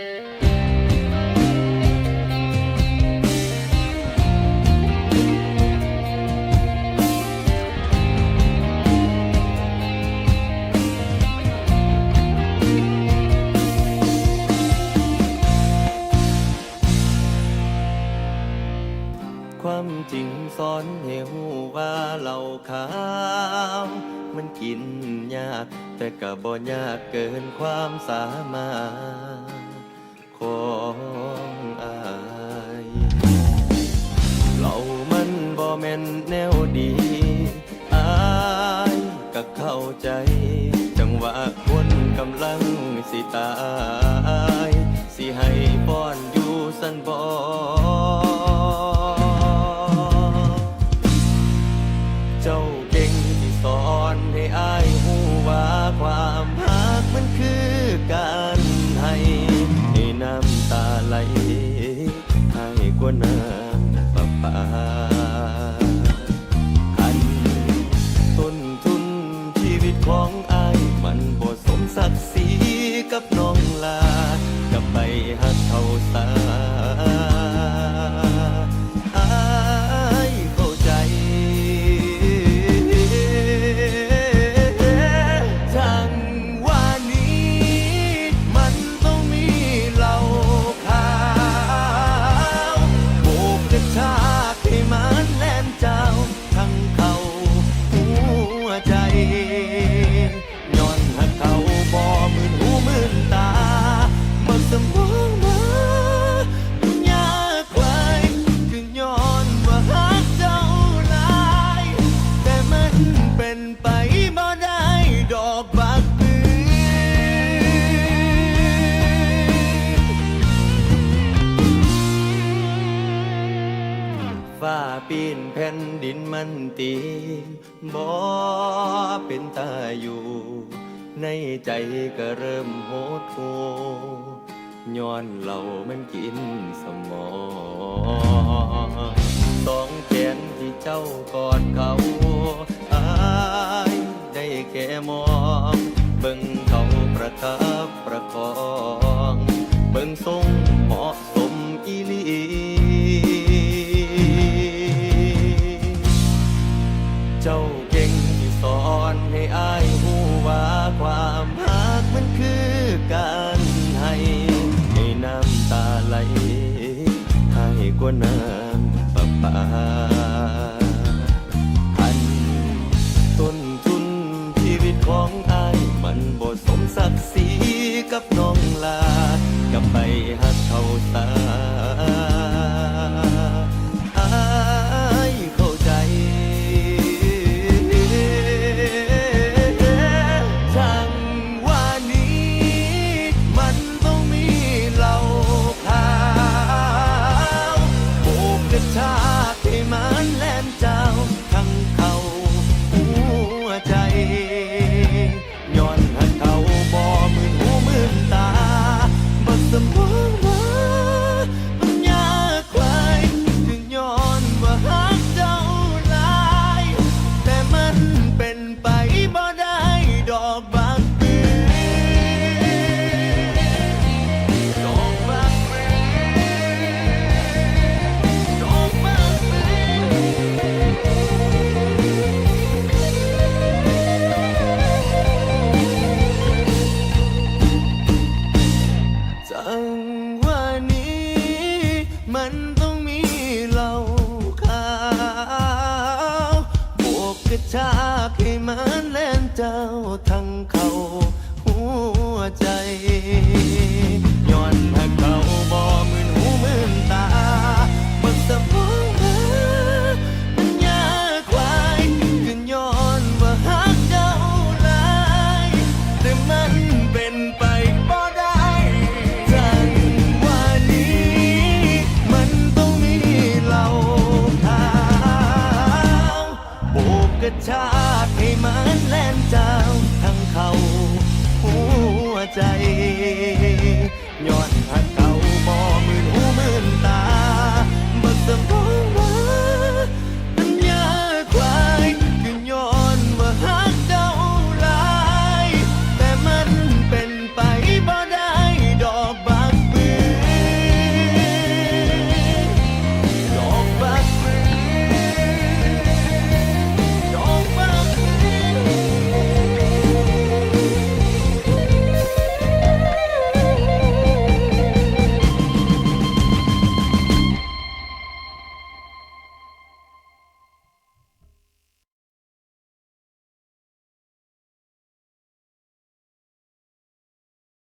ความจริงสอนให้หูว่าเหล้าขาว มันกินยาก แต่ก็บ่ยากเกินความสามารถ จังหวะคนกำลังสิตาย สิให้ป้อนอยู่สันบ่เจ้าเก่งที่สอนให้อายหูว่าความรักมันคือการให้ให้น้ำตาไหลให้กว่าน้ำประปา ศักดิ์ศรีกับน้องลากับไปหักเขาสา สมองมายากไกลคือย้อนว่าหักเจ้าหลาย แต่มันเป็นไปบ่ได้ดอกบักปืนฟ้าปีนแผ่นดินมันตีบ่เป็นตาอยู่ ในใจก็เริ่มโหดหู ย้อนเหล่ามันกินสมองสองแขนที่เจ้ากอดเขาอายได้แค่มองเบิ่งเขาประคับประคอง เบิ่งทรงเหมาะสมอีลีเจ้าเก่งที่สอนให้อายหูว่าความรักมันคือการ น้ำประปาอันต้นทุนชีวิตของอาย มันบ่สมศักดิ์ศรีกับน้องลากับไปหักเขาตาากให้มันแล่นเจ้าทั้งเขาหัวใจ ดชาติให้มันแล่นเจ้าทั้งเขาหัวใจย้อน